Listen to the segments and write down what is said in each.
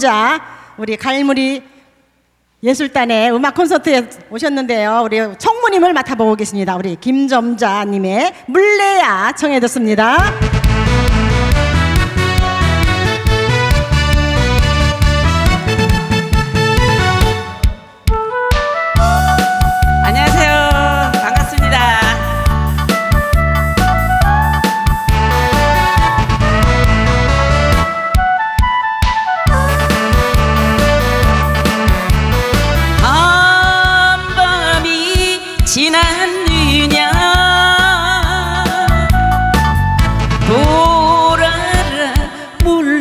김점자 우리 갈무리 예술단의 음악 콘서트에 오셨는데요. 우리 청무님을 맡아보고 계십니다. 우리 김점자님의 물레야 청해 듣습니다.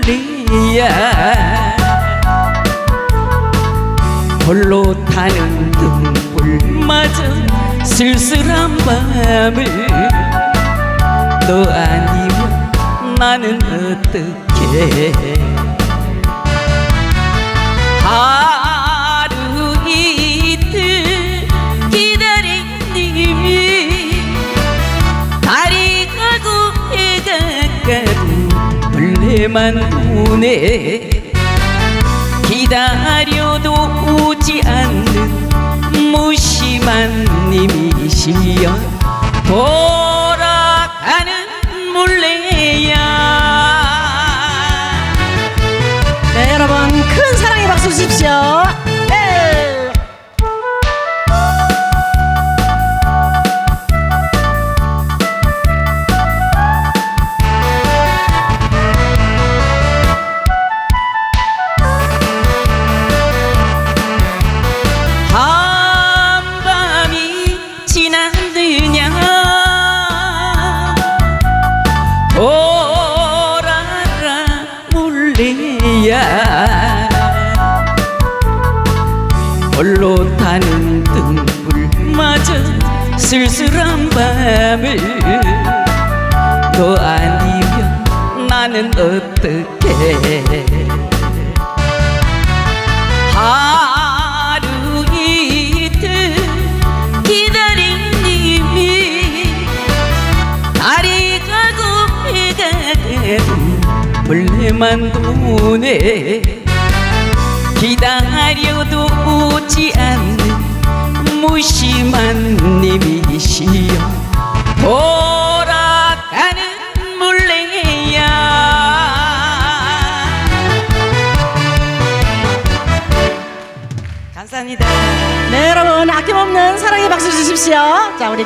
물리야. 홀로 타는 등불마저 쓸쓸한 밤을 너 아니면 나는 어떻게 벌레만 오네. 기다려도 오지 않는 무심한 님이시여. 돌아가는 물레야. 네, 여러분 큰 사랑의 박수 주십시오. 물레야. 홀로 타는 등불마저 쓸쓸한 밤을 너 아니면 나는 어떻게 벌레만 도네 기다려도 오지 않는 무심한 님이시여 돌아가는 물레야 감사합니다. 네, 여러분 아낌없는 사랑의 박수 주십시오. 자, 우리